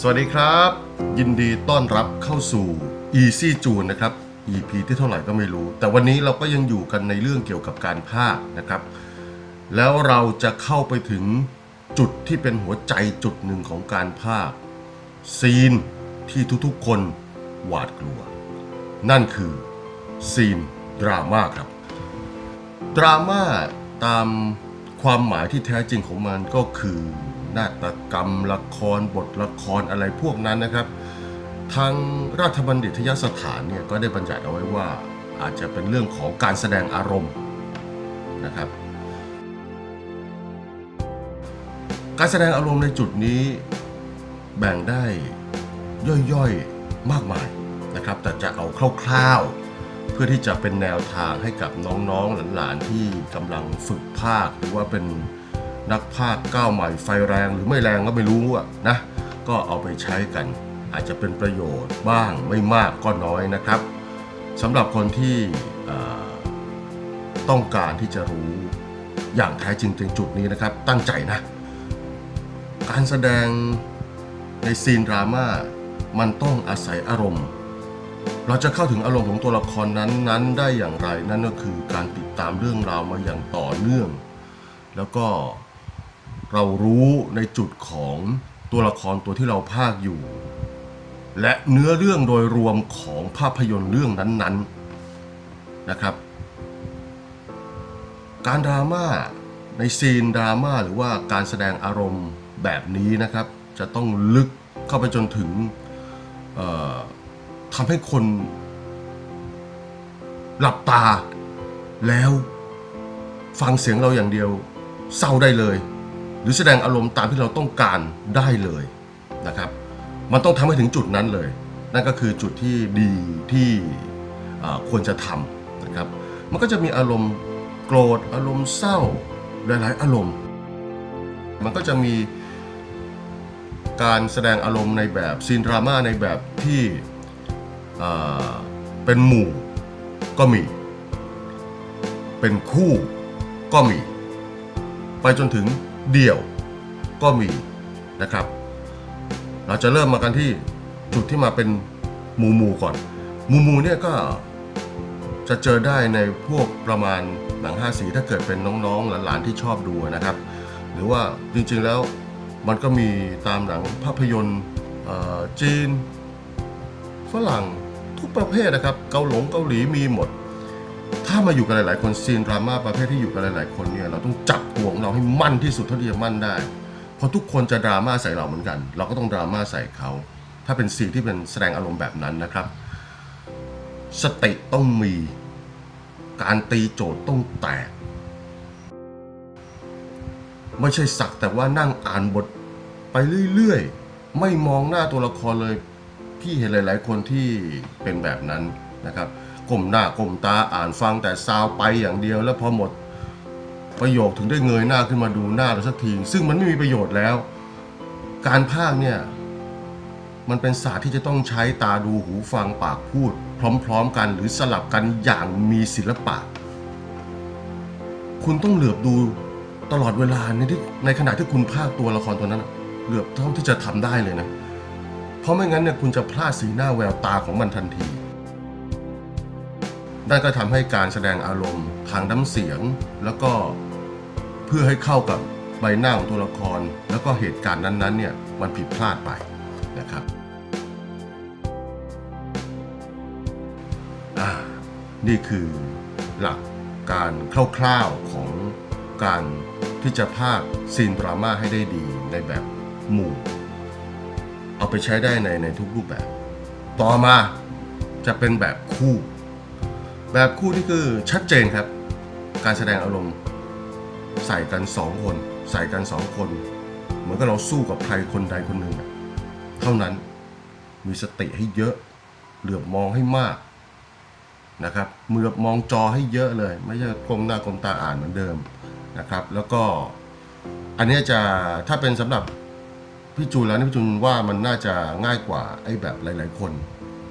สวัสดีครับ ยินดีต้อนรับเข้าสู่ Easy June นะครับ EP ที่เท่าไหร่ก็ไม่รู้ แต่วันนี้เราก็ยังอยู่กันในเรื่องเกี่ยวกับการภาคนะครับ แล้วเราจะเข้าไปถึงจุดที่เป็นหัวใจจุดหนึ่งของการภาคซีนที่ทุกๆคนหวาดกลัว นั่นคือซีนดราม่าครับ ดราม่าตามความหมายที่แท้จริงของมันก็คือ นาฏกรรม ละครบทละครอะไรพวกนั้นนะครับ ทางราชบัณฑิตยสถานเนี่ยก็ได้บัญญัติเอาไว้ว่าอาจจะเป็นเรื่องของการแสดงอารมณ์นะครับ การแสดงอารมณ์ในจุดนี้แบ่งได้ย่อยๆมากมายนะครับ แต่จะเอาคร่าวๆ เพื่อที่จะเป็นแนวทางให้กับน้องๆหลานๆที่กำลังฝึกภาคหรือว่าเป็น นักภาคก้าวใหม่ไฟแรงหรือไม่แรงก็ไม่รู้อะนะ ก็เอาไปใช้กันอาจจะเป็นประโยชน์บ้างไม่มากก็น้อยนะครับสำหรับคนที่ต้องการที่จะรู้อย่างแท้จริงถึงจุดนี้นะครับ ตั้งใจนะ การแสดงในซีนดราม่ามันต้องอาศัยอารมณ์ เราจะเข้าถึงอารมณ์ของตัวละครนั้นนั้นได้อย่างไร นั่นก็คือการติดตามเรื่องราวมาอย่างต่อเนื่อง แล้วก็ เรารู้ในจุดของตัวละครตัวที่เราภาคอยู่ และเนื้อเรื่องโดยรวมของภาพยนตร์เรื่องนั้นๆนะครับ การดราม่าในซีนดราม่าหรือว่าการแสดงอารมณ์แบบนี้นะครับ จะต้องลึกเข้าไปจนถึงทำให้คนหลับตาแล้วฟังเสียงเราอย่างเดียวเศร้าได้เลย หรือแสดงอารมณ์ตามที่เราต้องการได้เลยนะครับ มันต้องทำให้ถึงจุดนั้นเลย นั่นก็คือจุดที่ดีที่ควรจะทำนะครับ มันก็จะมีอารมณ์โกรธอารมณ์เศร้าหลายๆ อารมณ์ มันก็จะมีการแสดงอารมณ์ในแบบซีนดราม่าในแบบที่เป็นหมู่ก็มี เป็นคู่ก็มี ไปจนถึง เดี่ยวก็มีนะครับ เราจะเริ่มมากันที่จุดที่มาเป็นหมูหมูก่อนหมูหมูเนี่ยก็จะเจอได้ในพวกประมาณหนังห้าสีถ้าเกิดเป็นน้องๆหลานๆที่ชอบดูนะครับ หรือว่าจริงๆแล้วมันก็มีตามหนังภาพยนตร์จีนฝรั่งทุกประเภทนะครับ เกาหลงเกาหลีมีหมด ถ้ามาอยู่กันหลายๆคนซีนดราม่าประเภทที่อยู่กันหลายๆคนเนี่ยเราต้องจับตัวของเราให้มั่นที่สุดเท่าที่จะมั่นได้ เพราะทุกคนจะดราม่าใส่เราเหมือนกัน เราก็ต้องดราม่าใส่เขา ถ้าเป็นซีนที่เป็นแสดงอารมณ์แบบนั้นนะครับ สติต้องมี การตีโจทย์ต้องแตก ไม่ใช่สักแต่ว่านั่งอ่านบทไปเรื่อยๆ ไม่มองหน้าตัวละครเลย พี่เห็นหลาย ๆ คนที่เป็นแบบนั้นนะครับ ก้มหน้าก้มตาอ่านฟังแต่ซาวไปอย่างเดียว แล้วพอหมดประโยคถึงได้เงยหน้าขึ้นมาดูหน้าเราสักที ซึ่งมันไม่มีประโยชน์แล้ว การพากเนี่ยมันเป็นศาสตร์ที่จะต้องใช้ตาดูหูฟังปากพูด พร้อมๆ กันหรือสลับกันอย่างมีศิลปะ คุณต้องเหลือบดูตลอดเวลาในที่ในขณะที่คุณพากตัวละครตัวนั้น เหลือบเท่าที่จะทำได้เลยนะ เพราะไม่งั้นเนี่ยคุณจะพลาดสีหน้าแววตาของมันทันที นั่นก็ทำให้การแสดงอารมณ์ทางน้ำเสียง แล้วก็เพื่อให้เข้ากับใบหน้าของตัวละคร แล้วก็เหตุการณ์นั้นๆเนี่ยมันผิดพลาดไปนะครับนี่คือหลักการคร่าวๆของการที่จะพากย์ซีนดราม่าให้ได้ดีในแบบหมู่ เอาไปใช้ได้ในในทุกรูปแบบ ต่อมาจะเป็นแบบคู่ แบบคู่ที่คือชัดเจนครับ การแสดงอารมณ์ ใส่กันสองคน ใส่กันสองคน เหมือนกับเราสู้กับใครคนใดคนหนึ่งเท่านั้นมีสติให้เยอะ เหลือบมองให้มากนะครับเหลือบมองจอให้เยอะเลย ไม่ใช่กลมหน้ากลมตาอ่านเหมือนเดิมนะครับ แล้วก็อันนี้จะถ้าเป็นสำหรับพี่จูนแล้วนี่พี่จูนว่ามันน่าจะง่ายกว่าไอ้แบบหลาย ๆ คน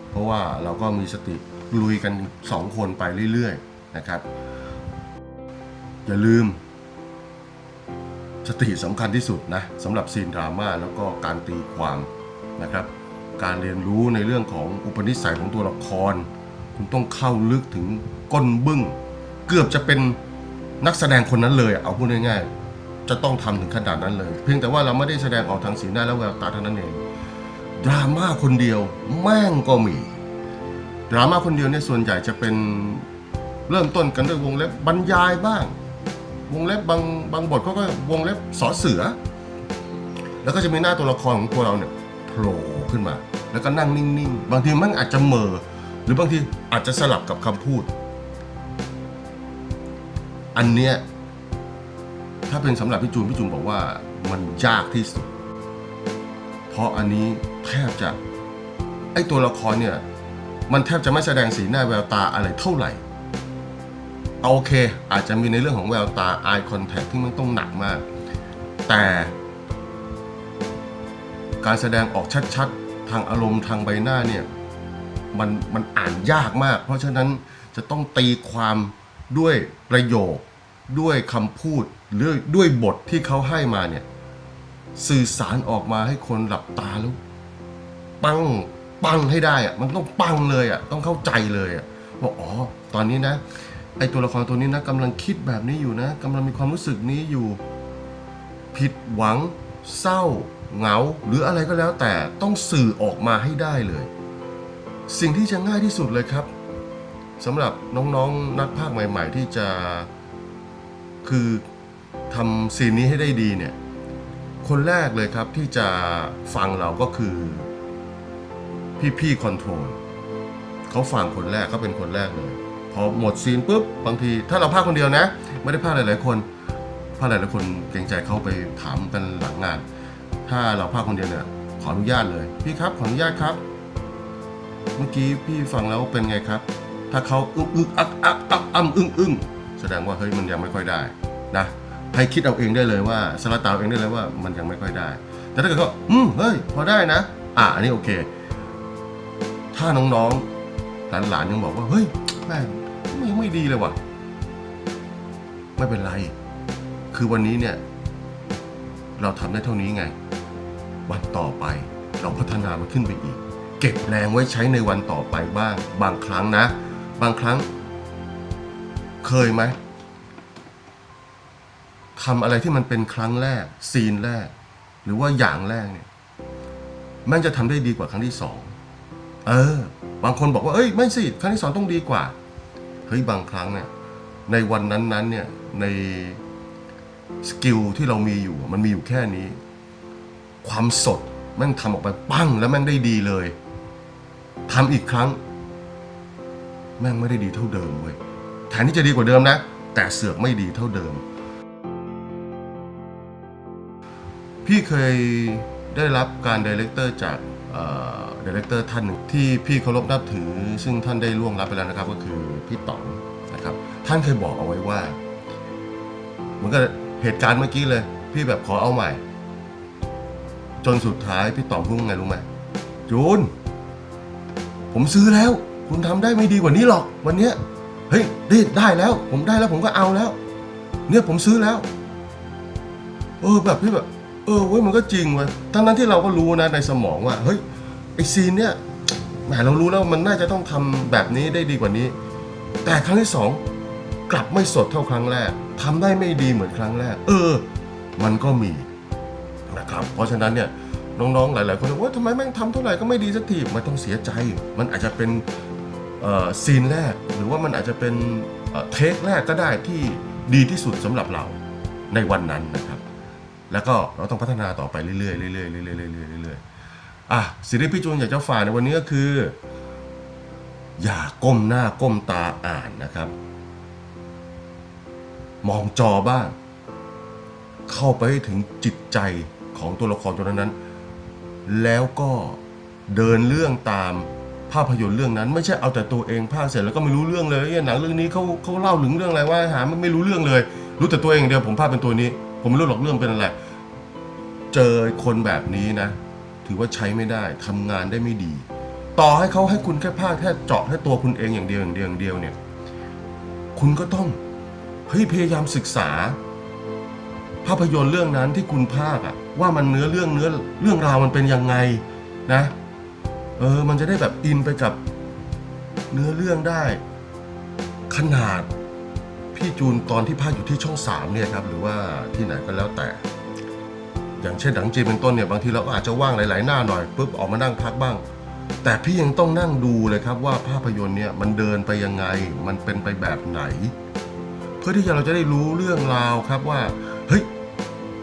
เพราะว่าเราก็มีสติ ลุยกันสองคนไปเรื่อยๆนะครับ อย่าลืม สติสำคัญที่สุดนะสำหรับซีนดราม่าแล้วก็การตีความนะครับ การเรียนรู้ในเรื่องของอุปนิสัยของตัวละคร คุณต้องเข้าลึกถึงก้นบึ้ง เกือบจะเป็นนักแสดงคนนั้นเลย เอาพูดง่ายๆ จะต้องทำถึงขนาดนั้นเลย เพียงแต่ว่าเราไม่ได้แสดงออกทางสีหน้าและแววตาเท่านั้นเอง ดราม่าคนเดียวแม่งก็มี ดราม่าคนเดียวเนี่ยส่วนใหญ่จะเป็นเริ่มต้นกันด้วยวงเล็บบรรยายบ้าง วงเล็บบางบางบทเขาก็วงเล็บสอเสือ แล้วก็จะมีหน้าตัวละครของตัวเราเนี่ยโผล่ขึ้นมา แล้วก็นั่งนิ่งๆ บางทีมันอาจจะเมอหรือบางทีอาจจะสลับกับคำพูด อันเนี้ยถ้าเป็นสำหรับพี่จูนพี่จูนบอกว่ามันยากที่สุด เพราะอันนี้แทบจะไอตัวละครเนี่ย มันแทบจะไม่แสดงสีหน้าแววตาอะไรเท่าไหร่โอเค อาจจะมีในเรื่องของแววตา eye contact ที่มันต้องหนักมาก แต่ การแสดงออกชัดๆ ทางอารมณ์ทางใบหน้าเนี่ยมันมันอ่านยากมาก เพราะฉะนั้นจะต้องตีความด้วยประโยค ด้วยคำพูดหรือด้วยบทที่เขาให้มาเนี่ยสื่อสารออกมาให้คนหลับตาแล้ว ปัง ปังให้ได้อะมันต้องปังเลยอะต้องเข้าใจเลยอะว่าอ๋อตอนนี้นะไอตัวละครตัวนี้นะกำลังคิดแบบนี้อยู่นะกำลังมีความรู้สึกนี้อยู่ผิดหวัง เศร้า เหงา หรืออะไรก็แล้วแต่ต้องสื่อออกมาให้ได้เลย สิ่งที่จะง่ายที่สุดเลยครับสำหรับน้องๆนักพากย์ใหม่ ๆ ที่จะคือทำซีนนี้ให้ได้ดีเนี่ย คนแรกเลยครับที่จะฟังเราก็คือ พี่ๆคอนโทรลเขาฟังคนแรกเขาเป็นคนแรกเลย พอหมดซีนปุ๊บบางทีถ้าเราพากคนเดียวนะ ไม่ได้พากหลายๆคนพากหลายๆคนเกรงใจเขาไปถามกันหลังงาน ถ้าเราพากคนเดียวเนี่ยขออนุญาตเลย พี่ครับขออนุญาตครับ เมื่อกี้พี่ฟังแล้วเป็นไงครับ ถ้าเขาอึกอึกอักอักอักอ้ำอึ้งอึ้งแสดงว่าเฮ้ยมันยังไม่ค่อยได้นะให้คิดเอาเองได้เลยว่าสลัดตาเอาเองได้เลยว่ามันยังไม่ค่อยได้ แต่ถ้าเกิดเขาอืมเฮ้ยพอได้นะ อะอันนี้โอเค ถ้าน้องๆหลานๆยังบอกว่า เฮ้ยแม่งมันยังไม่ดีเลยว่ะ ไม่เป็นไร คือวันนี้เนี่ย เราทำได้เท่านี้ไง วันต่อไปเราพัฒนามันขึ้นไปอีก เก็บแรงไว้ใช้ในวันต่อไปบ้าง บางครั้งนะ บางครั้ง เคยไหมทำอะไรที่มันเป็นครั้งแรก ซีนแรก หรือว่าอย่างแรกเนี่ยแมันจะทำได้ดีกว่าครั้งที่สอง เออ บางคนบอกว่าเอ้ยไม่สิครั้งที่สองต้องดีกว่าเฮ้ยบางครั้งเนี่ยในวันนั้นๆเนี่ยในสกิลที่เรามีอยู่มันมีอยู่แค่นี้ ความสดแม่งทำออกไปปั้งแล้วแม่งได้ดีเลยทำอีกครั้ง แม่งไม่ได้ดีเท่าเดิมเว้ยแทนที่จะดีกว่าเดิมนะ แต่เสือกไม่ดีเท่าเดิม พี่เคยได้รับการดีเลกเตอร์จาก ดีเลกเตอร์ท่านหนึ่งที่พี่เคารพนับถือ ซึ่งท่านได้ล่วงลับไปแล้วนะครับ ก็คือพี่ต๋องนะครับ ท่านเคยบอกเอาไว้ว่าเหมือนกับเหตุการณ์เมื่อกี้เลย พี่แบบขอเอาใหม่ จนสุดท้ายพี่ต๋องพูดว่าไงรู้ไหมจูน ผมซื้อแล้ว คุณทำได้ไม่ดีกว่านี้หรอก วันเนี้ยเฮ้ยได้ได้แล้ว ผมได้แล้วผมก็เอาแล้ว เนี่ยผมซื้อแล้ว เออแบบพี่แบบ เออเว้ยมันก็จริงเว้ยทั้งนั้นที่เราก็รู้นะในสมองว่าเฮ้ย ไอซีนเนี่ยแหมเรารู้แล้วมันน่าจะต้องทำแบบนี้ได้ดีกว่านี้ แต่ครั้งที่สองกลับไม่สดเท่าครั้งแรกทำได้ไม่ดีเหมือนครั้งแรก เออ มันก็มีนะครับเพราะฉะนั้นเนี่ยน้องๆ หลายๆ คนบอกว่าทำไมแม่งทำเท่าไหร่ก็ไม่ดีสักทีไม่ต้องเสียใจ มันอาจจะเป็นซีนแรก หรือว่ามันอาจจะเป็นเทคแรกก็ได้ที่ดีที่สุดสำหรับเราในวันนั้นนะครับ แล้วก็เราต้องพัฒนาต่อไปเรื่อยๆเรื่อยๆเรื่อยๆเรื่อยๆ อะสิ่งที่พี่จูนอยากจะฝากในวันนี้ก็คือ อย่าก้มหน้าก้มตาอ่านนะครับ มองจอบ้าง เข้าไปให้ถึงจิตใจของตัวละครตัวนั้นๆ แล้วก็เดินเรื่องตามภาพยนตร์เรื่องนั้น ไม่ใช่เอาแต่ตัวเองภาคเสร็จแล้วก็ไม่รู้เรื่องเลยหนังเรื่องนี้เขาเขาเล่าถึงเรื่องอะไรว่าหาไม่ไม่รู้เรื่องเลย รู้แต่ตัวเองอย่างเดียวผมภาคเป็นตัวนี้ ผมไม่รู้หรอกเรื่องเป็นอะไร เจอคนแบบนี้นะ ถือว่าใช้ไม่ได้ทำงานได้ไม่ดี ต่อให้เขาให้คุณแค่ภาคแค่เจาะแค่ตัวคุณเองอย่างเดียวอย่างเดียวอย่างเดียวเนี่ยคุณก็ต้องเฮ้ยพยายามศึกษา ภาพยนตร์เรื่องนั้นที่คุณภาคอะว่ามันเนื้อเรื่องเนื้อเรื่องราวมันเป็นยังไงนะเออมันจะได้แบบอินไปกับเนื้อเรื่องได้ ขนาดพี่จูนตอนที่พากอยู่ที่ช่องสามเนี่ยครับหรือว่าที่ไหนก็แล้วแต่ อย่างเช่นหนังจีนเป็นต้นเนี่ยบางทีเราก็อาจจะว่างหลายๆหน้าหน่อยปุ๊บออกมานั่งพักบ้าง แต่พี่ยังต้องนั่งดูเลยครับว่าภาพยนตร์เนี่ยมันเดินไปยังไง มันเป็นไปแบบไหน เพื่อที่เราจะได้รู้เรื่องราวครับว่าเฮ้ย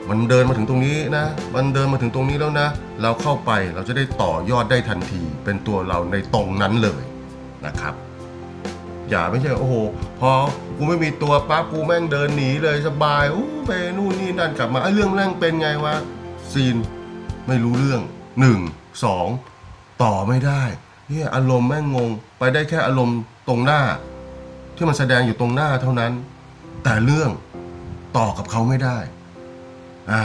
มันเดินมาถึงตรงนี้นะ มันเดินมาถึงตรงนี้แล้วนะ เราเข้าไปเราจะได้ต่อยอดได้ทันทีเป็นตัวเราในตรงนั้นเลยนะครับ อย่าไม่ใช่โอ้โหพอกูไม่มีตัวปั๊บกูแม่งเดินหนีเลยสบายอู้ไปนู่นนี่นั่นกลับมาไอ้เรื่องแม่งเป็นไงวะซีนไม่รู้เรื่องหนึ่งสองต่อไม่ได้เนี่ยอารมณ์แม่งงง ไปได้แค่อารมณ์ตรงหน้า ที่มันแสดงอยู่ตรงหน้าเท่านั้น แต่เรื่องต่อกับเขาไม่ได้ อ่า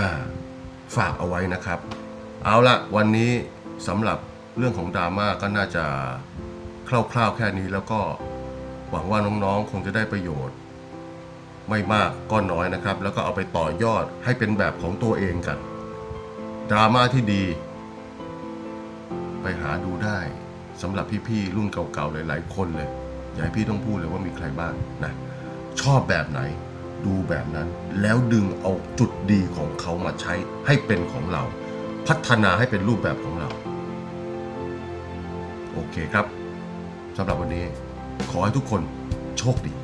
ฝากเอาไว้นะครับ เอาละวันนี้สำหรับเรื่องของดราม่าก็น่าจะคร่าวๆแค่นี้แล้วก็ หวังว่าน้องๆคงจะได้ประโยชน์ ไม่มากก็น้อยนะครับ แล้วก็เอาไปต่อยอดให้เป็นแบบของตัวเองกัน ดราม่าที่ดี ไปหาดูได้สำหรับพี่ๆรุ่นเก่าๆหลายๆคนเลยอย่าให้พี่ต้องพูดเลยว่ามีใครบ้างนะ ชอบแบบไหนดูแบบนั้น แล้วดึงเอาจุดดีของเขามาใช้ให้เป็นของเรา พัฒนาให้เป็นรูปแบบของเรา โอเคครับสำหรับวันนี้ ขอให้ทุกคนโชคดี